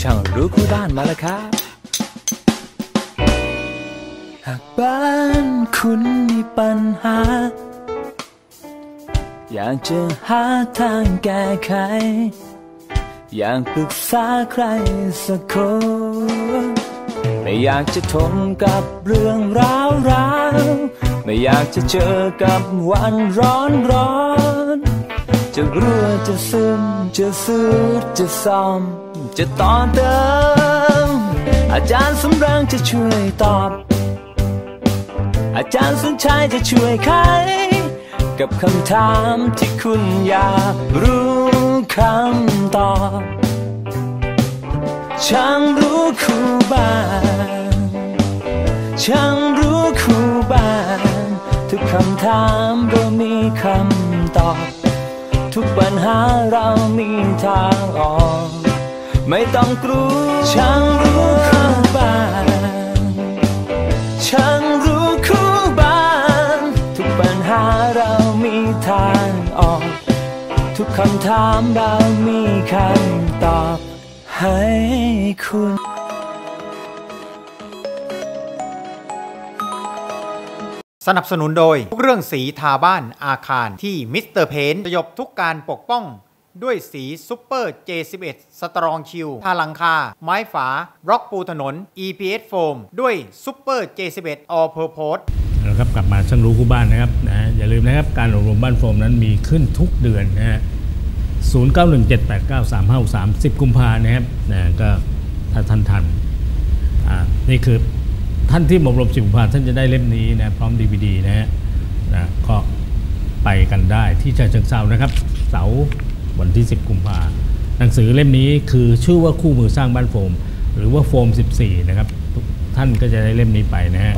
ช่างรู้คู่บ้านมาแล้วครับ หากบ้านคุณมีปัญหา อยากจะหาทางแก้ไข อยากปรึกษาใครสักคน ไม่อยากจะทนกับเรื่องราวราวไม่อยากจะเจอกับวันร้อนร้อน จะรั่วจะซึมจะซื้อจะซ่อม จะต่อเติม อาจารย์สำรังจะช่วยตอบ อาจารย์สนชัยจะช่วยไข กับคำถามที่คุณอยากรู้คำตอบช่างรู้คู่บ้านช่างรู้คู่บ้านทุกคำถามเรามีคำตอบ ทุกปัญหาเรามีทางออก ไม่ต้องกลัวช่างรู้คู่ คำถามเรามีคำตอบให้คุณสนับสนุนโดยทุกเรื่องสีทาบ้านอาคารที่มิสเตอร์เพนสยบทุกการปกป้อง ด้วยสีซูเปอร์ J11 สตรองคิวทาหลังคา ไม้ฝาบล็อกปูถนน EPS โฟมด้วยซูเปอร์ J11 All Purpose นะครับกลับมาช่างรู้คู่บ้านนะครับนะฮะอย่าลืมนะครับการอบรมบ้านโฟมนั้นมีขึ้นทุกเดือนนะฮะ 0 9 1 7 8 9 3 5 3 10 กุมภานะครับนะก็ถ้าท่านทันนี่คือท่านที่อบรม10กุมภาท่านจะได้เล่มนี้นะพร้อม DVD นะฮะนะก็ไปกันได้ที่ชาเชิงเซานะครับ เสาร์วันที่ 10 กุมภาหนังสือเล่มนี้คือชื่อว่าคู่มือสร้างบ้านโฟม หรือว่าโฟม 14 นะครับทุกท่านก็จะได้เล่มนี้ไปนะฮะ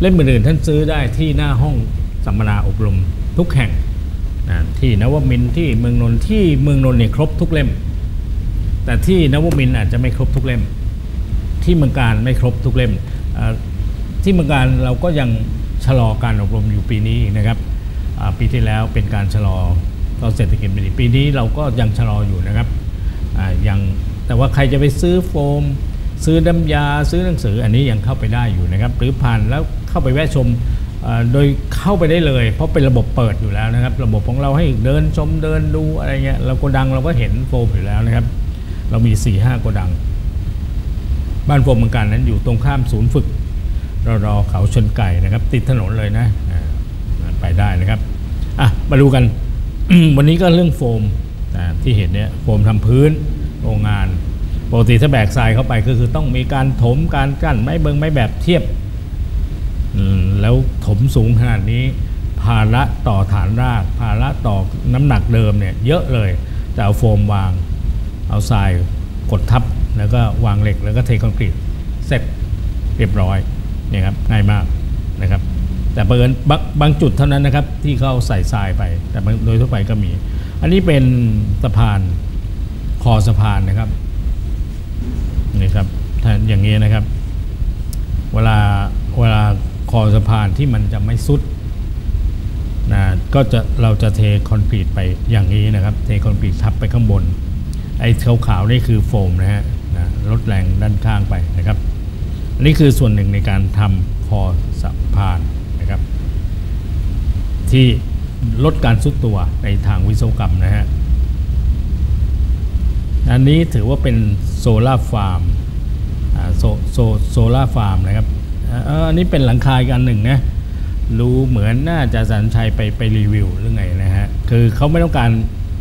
เล่มอื่นๆท่านซื้อได้ที่หน้าห้องสัมมนาอบรมทุกแห่ง นะที่นวมินที่เมืองนนท์ที่เมืองนนท์เนี่ยครบทุกเล่ม แต่ที่นวมินอาจจะไม่ครบทุกเล่ม ที่เมืองการไม่ครบทุกเล่ม ที่เมืองการเราก็ยังชะลอการอบรมอยู่ปีนี้นะครับปีที่แล้วเป็นการชะลอเราเศรษฐกิจปีนี้เราก็ยังชะลออยู่นะครับอ่ายังแต่ว่าใครจะไปซื้อโฟม ซื้อน้ำยาซื้อหนังสืออันนี้ยังเข้าไปได้อยู่นะครับ หรือผ่านแล้วเข้าไปแวะชม โดยเข้าไปได้เลย เพราะเป็นระบบเปิดอยู่แล้วนะครับ ระบบของเราให้เดินชมเดินดูอะไรเงี้ยเราโกดังเราก็เห็นโฟมอยู่แล้วนะครับ เรามี4ี่ห้าโกดัง บ้านโฟมเมืองการนั้นอยู่ตรงข้ามศูนย์ฝึกรอรอเขาชนไก่นะครับ ติดถนนเลยนะไปได้นะครับอะมาดูกัน วันนี้ก็เรื่องโฟมที่เห็นเนี่ยโฟมทำพื้นโรงงานปกติถ้าแบกทรายเข้าไปก็คือต้องมีการถมการกั้นไม้เบิงไม้แบบเทียบ แล้วถมสูงขนาดนี้ ภาระต่อฐานราก ภาระต่อน้ำหนักเดิมเนี่ยเยอะเลยแต่เอาโฟมวาง เอาทรายกดทับ แล้วก็วางเหล็กแล้วก็เทคอนกรีตเสร็จเรียบร้อยนี่ครับง่ายมากนะครับ แต่เปินบางบางจุดเท่านั้นนะครับที่เขาใส่ทรายไป แต่โดยทั่วไปก็มี อันนี้เป็นสะพานคอสะพานนะครับนี่ครับอย่างนี้นะครับ เวลา อสะพานที่มันจะไม่สุดนะก็จะเราจะเทคอนกรีตไปอย่างนี้นะครับ เทคอนกรีตทับไปข้างบน ไอ้ขาวๆนี่คือโฟมนะฮะนะลดแรงด้านข้างไปนะครับนนี้คือส่วนหนึ่งในการทำคอสะพานนะครับ ที่ลดการซุดตัวในทางวิศวกรรมนะฮะอันนี้ถือว่าเป็นโซลาร์ฟาร์มโซโซโซลาร์ฟาร์มนะครับ อันนี้เป็นหลังคาอีกอันหนึ่งนะรู้เหมือนน่าจะสันชัยไปไปรีวิวหรือไงนะฮะคือเขาไม่ต้องการ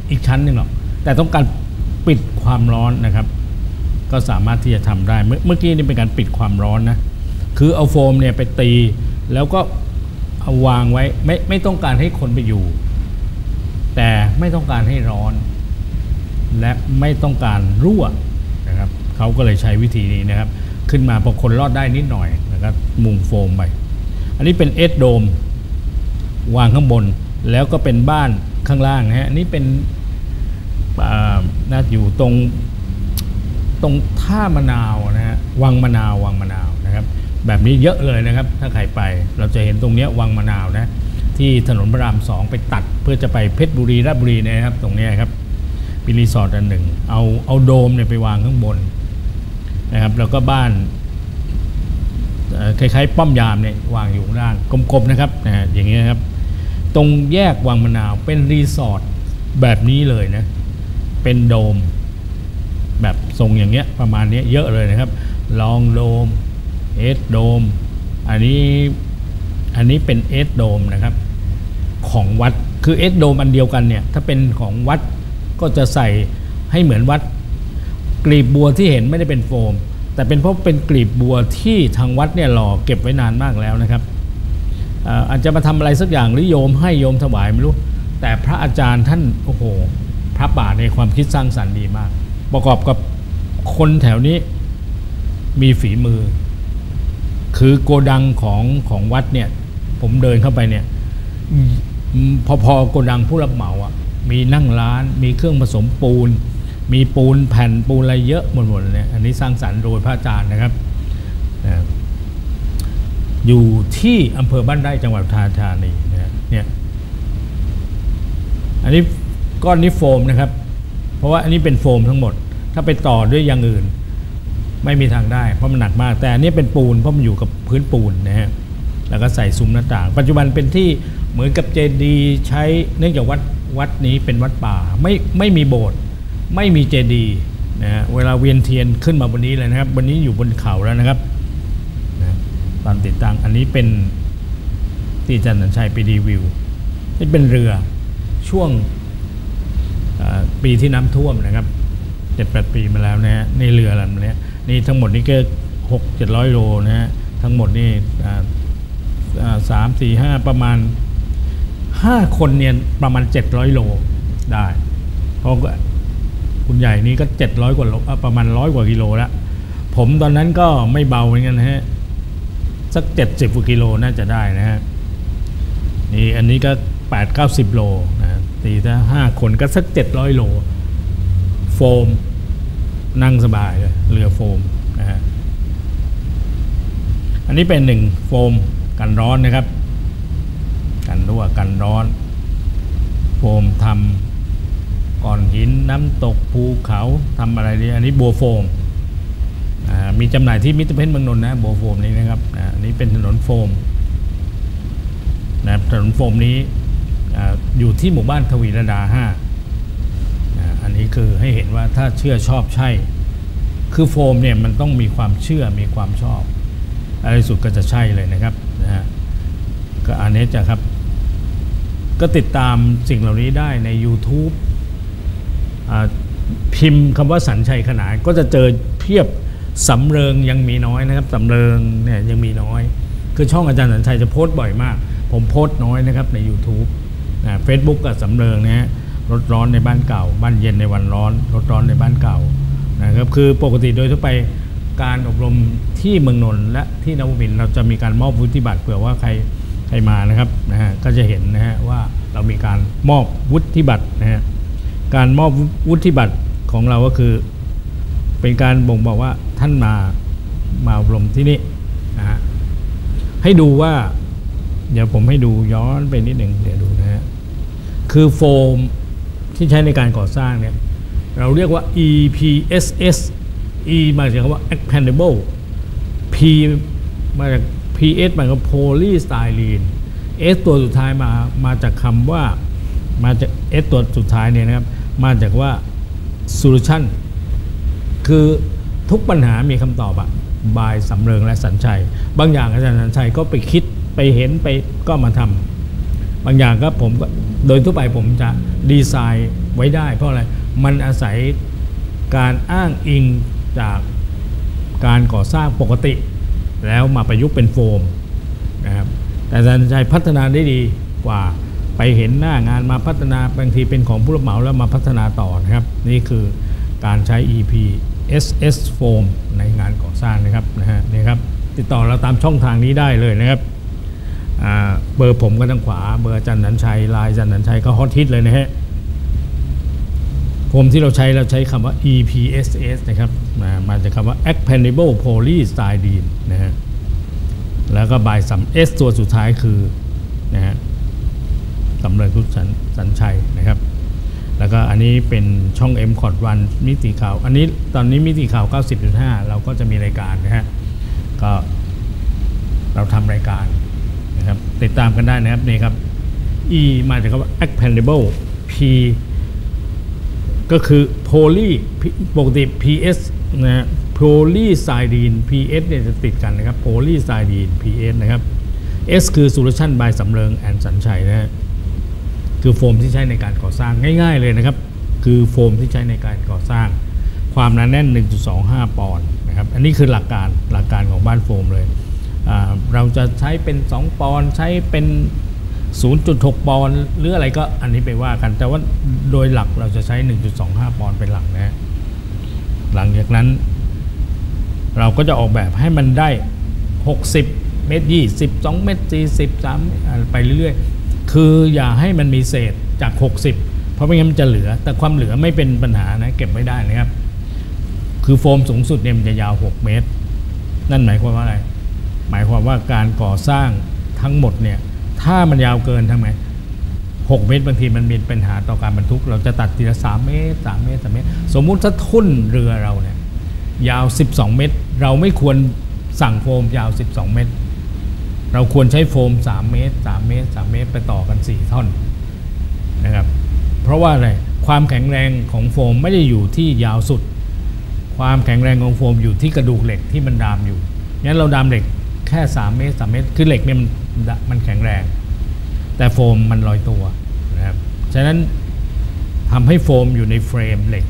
อีกชั้นหนึ่งหรอกแต่ต้องการปิดความร้อนนะครับ ก็สามารถที่จะทำได้เมื่อเมื่อกี้นี่เป็นการปิดความร้อนนะคือเอาโฟมเนี่ยไปตี แล้วก็เอาวางไว้ไม่ไม่ต้องการให้คนไปอยู่ แต่ไม่ต้องการให้ร้อน และไม่ต้องการรั่วนะครับเขาก็เลยใช้วิธีนี้นะครับ ขึ้นมาพอคนรอดได้นิดหน่อยนะครับมุงโฟมไป อันนี้เป็นเอสโดมวางข้างบนแล้วก็เป็นบ้านข้างล่างนะฮะนี่เป็นอ่าน่าอยู่ตรงตรงท่ามะนาวนะฮะวังมะนาววังมะนาวนะครับ แบบนี้เยอะเลยนะครับ ถ้าใครไปเราจะเห็นตรงเนี้ยวังมะนาวนะที่ถนนพระรามสองไปตัดเพื่อจะไปเพชรบุรีราชบุรีนยนะครับ ตรงเนี้ยครับเป็นรีสอร์ทอันหนึ่งเอาเอาโดมเนี่ยไปวางข้างบน นะครับแล้วก็บ้านคล้ายๆป้อมยามเนี่ยวางอยู่ข้างล่างกลมๆนะครับนะอย่างเงี้ยครับ ตรงแยกวังมะนาวเป็นรีสอร์ทแบบนี้เลยนะ เป็นโดม แบบทรงอย่างเงี้ยประมาณนี้เยอะเลยนะครับ ลองโดมเอสโดม อันนี้อันนี้เป็นเอสโดมนะครับ ของวัดคือเอสโดมอันเดียวกันเนี่ย ถ้าเป็นของวัดก็จะใส่ให้เหมือนวัด กลีบบัวที่เห็นไม่ได้เป็นโฟม แต่เป็นเพราะเป็นกลีบบัวที่ทางวัดเนี่ยหล่อเก็บไว้นานมากแล้วนะครับอาจจะมาทำอะไรสักอย่างหรือโยมให้โยมถวายไม่รู้ แต่พระอาจารย์ท่านโอ้โหพระป่าในความคิดสร้างสรรค์ดีมาก ประกอบกับคนแถวนี้มีฝีมือ คือโกดังของของวัดเนี่ยผมเดินเข้าไปเนี่ยพอๆโกดังผู้รับเหมาอะมีนั่งร้านมีเครื่องผสมปูน มีปูนแผ่นปูนอะไรเยอะหมดหมดเลยเนี่ยอันนี้สร้างสรรค์โดยพระอาจารย์นะครับ อยู่ที่อำเภอบ้านไร่จังหวัดทาธานีนะเนี่ยอันนี้ก้อนนี้โฟมนะครับ เพราะว่าอันนี้เป็นโฟมทั้งหมด ถ้าไปต่อด้วยอย่างอื่น ไม่มีทางได้ เพราะมันหนักมาก แต่อันนี้เป็นปูนเพราะมันอยู่กับพื้นปูนนะฮะแล้วก็ใส่ซุ้มหน้าต่าง ปัจจุบันเป็นที่เหมือนกับเจดีย์ใช้เนื่องจากวัดวัดนี้เป็นวัดป่าไม่ไม่มีโบสถ์ ไม่มีเจดีย์นะเวลาเวียนเทียนขึ้นมาบนนี้เลยนะครับบนนี้อยู่บนเขาแล้วนะครับนะตอนติดตั้งอันนี้เป็นที่จันทร์ชัยไปรีวิวนี่เป็นเรือช่วงปีที่น้ำท่วมนะครับเจ็ดแปดปีมาแล้วนะฮะนี่เรือลำเนี้ยนี่ทั้งหมดนี่ก็หกเจ็ดร้อยโลนะฮะทั้งหมดนี่สามสี่ห้าประมาณห้าคนเนี่ยประมาณเจ็ดร้อยโลได้เพราะ คุณใหญ่นี่ก็เจ็ดร้อยกว่าโลประมาณร้อยกว่ากิโลแล้วผมตอนนั้นก็ไม่เบาเหมือนกันนะฮะสักเจ็ดสิบกว่ากิโลน่าจะได้นะฮะนี่อันนี้ก็แปดเก้าสิบโลนะตีถ้าห้าคนก็สักเจ็ดร้อยโล โฟม นั่งสบายเลยเรือโฟมนะฮะอันนี้เป็นหนึ่งโฟมกันร้อนนะครับ กันรั่วกันร้อน โฟมทำ ก้อนหินน้ำตกภูเขาทำอะไรนี่อันนี้บัวโฟมมีจำหน่ายที่มิตรเพชรเมืองนนท์นะบัวโฟมนี้นะครับอันนี้เป็นถนนโฟมนะถนนโฟมนี้ออยู่ที่หมู่บ้านทวีรดาห้าอันนี้คือให้เห็นว่าถ้าเชื่อชอบใช่ คือโฟมเนี่ยมันต้องมีความเชื่อมีความชอบ อะไรสุดก็จะใช่เลยนะครับนะฮะก็อันนี้จะครับ ก็ติดตามสิ่งเหล่านี้ได้ใน YouTube พิมพ์คำว่าสัญชัยขนานก็จะเจอเพียบสำเริงยังมีน้อยนะครับสำเริงเนี่ยยังมีน้อย คือช่องอาจารย์สัญชัยจะโพสต์บ่อยมาก ผมโพสต์น้อยนะครับใน YouTube นะเฟซบุ๊กกับสำเริงนะฮะรถร้อนในบ้านเก่า บ้านเย็นในวันร้อน รถร้อนในบ้านเก่านะครับคือปกติโดยทั่วไปการอบรมที่เมืองนนท์และที่นวมินทร์เราจะมีการมอบวุฒิบัตรเผื่อว่าใครใครมานะครับนะฮะก็จะเห็นนะฮะว่าเรามีการมอบวุฒิบัตรนะฮะ การมอบวุฒิบัตรของเราก็คือ เป็นการบ่งบอกว่าท่านมามาอบรมที่นี่นะฮะให้ดูว่า เดี๋ยวผมให้ดูย้อนไปนิดหนึ่งเดี๋ยวดูนะฮะคือโฟมที่ใช้ในการก่อสร้างเนี่ยเราเรียกว่า EPSS E มาจากคำว่า expandable P มาจาก PS หมายความ polystyrene S ตัวสุดท้ายมามาจากคำว่ามาจาก S ตัวสุดท้ายเนี่ยนะครับ มาจากว่า solution คือทุกปัญหามีคำตอบอะบายสำเริงและสัญชัย บางอย่างอาจารย์สัญชัยก็ไปคิดไปเห็นไปก็มาทำบางอย่างก็ผมโดยทั่วไปผมจะดีไซน์ไว้ได้ เพราะอะไร มันอาศัยการอ้างอิงจากการก่อสร้างปกติ แล้วมาประยุกต์เป็นโฟมนะครับแต่อาจารย์ชัยพัฒนาได้ดีกว่า ไปเห็นหน้างานมาพัฒนาบางทีเป็นของผู้รับเหมาแล้วมาพัฒนาต่อนะครับ นี่คือการใช้ EP SS Foam ในงานก่อสร้างนะครับนะฮะนี่ครับติดต่อเราตามช่องทางนี้ได้เลยนะครับเบอร์ผมก็ทางขวา เบอร์จันนันชัยลายจันนันชัยก็ฮอตฮิตเลยนะฮะโฟมที่เราใช้เราใช้คำว่า EPSS นะครับมามาจากคำว่า Expandable Polystyrene นะฮะแล้วก็บายสัม S ตัวสุดท้ายคือนะฮะ สำเร็จทุกสันสัญชัยนะครับ แล้วก็อันนี้เป็นช่อง M คอร์ดวันมิติข่าว อันนี้ตอนนี้มิติข่าว 90.5 เราก็จะมีรายการนะฮะก็เราทำรายการนะครับติดตามกันได้นะครับนี่ครับ E มาจากคำว่า expandable P ก็คือ poly ปกติ PS นะฮะ polystyrene PS เนี่ยจะติดกันนะครับ polystyrene PS นะครับ S คือ solution by สำเริงแอนสัญชัยนะฮะ คือโฟมที่ใช้ในการก่อสร้างง่าย ๆเลยนะครับ คือโฟมที่ใช้ในการก่อสร้าง ความหนาแน่น 1.25 ปอนด์นะครับอันนี้คือหลักการหลักการของบ้านโฟมเลย เราจะใช้เป็น 2 ปอนด์ใช้เป็น 0.6 ปอนด์หรืออะไรก็อันนี้ไปว่ากัน แต่ว่าโดยหลักเราจะใช้ 1.25 ปอนด์เป็นหลักนะฮะหลังจากนั้น เราก็จะออกแบบให้มันได้ 60 เมตร 20 2 เมตร 40 3 ไปเรื่อยๆ คืออย่าให้มันมีเศษจาก 60 เพราะไม่งั้นมันจะเหลือ แต่ความเหลือไม่เป็นปัญหานะเก็บไว้ได้นะครับ คือโฟมสูงสุดเนี่ยมันจะยาว 6 เมตร นั่นหมายความว่าอะไร หมายความว่าการก่อสร้างทั้งหมดเนี่ยถ้ามันยาวเกินทำไม6เมตรบางทีมันมีปัญหาต่อการบรรทุก เราจะตัดทีละ3เมตร3เมตร3เมตร สมมุติถ้าทุ่นเรือเราเนี่ยยาว 12 เมตร เราไม่ควรสั่งโฟมยาว 12 เมตร เราควรใช้โฟม 3 เมตร 3 เมตร 3 เมตร ไปต่อกัน 4 ท่อนนะครับ เพราะว่าอะไร ความแข็งแรงของโฟมไม่ได้อยู่ที่ยาวสุด ความแข็งแรงของโฟมอยู่ที่กระดูกเหล็กที่มันดามอยู่ งั้นเราดามเหล็กแค่ 3 เมตร 3 เมตร คือเหล็กเนี่ยมันมันแข็งแรง แต่โฟมมันลอยตัวนะครับ ฉะนั้นทำให้โฟมอยู่ในเฟรมเหล็ก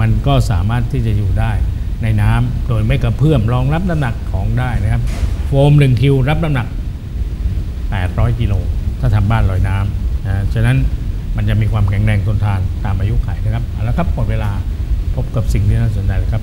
มันก็สามารถที่จะอยู่ได้ ในน้ำโดยไม่กระเพื่อมรองรับน้ำหนักของได้นะครับ โฟม1คิวรับน้ำหนัก 800กิโลถ้าทำบ้านลอยน้ำนะฉะนั้นมันจะมีความแข็งแรงทนทานตามอายุขัยนะครับเอาละครับหมดเวลาพบกับสิ่งที่น่าสนใจเลยครับ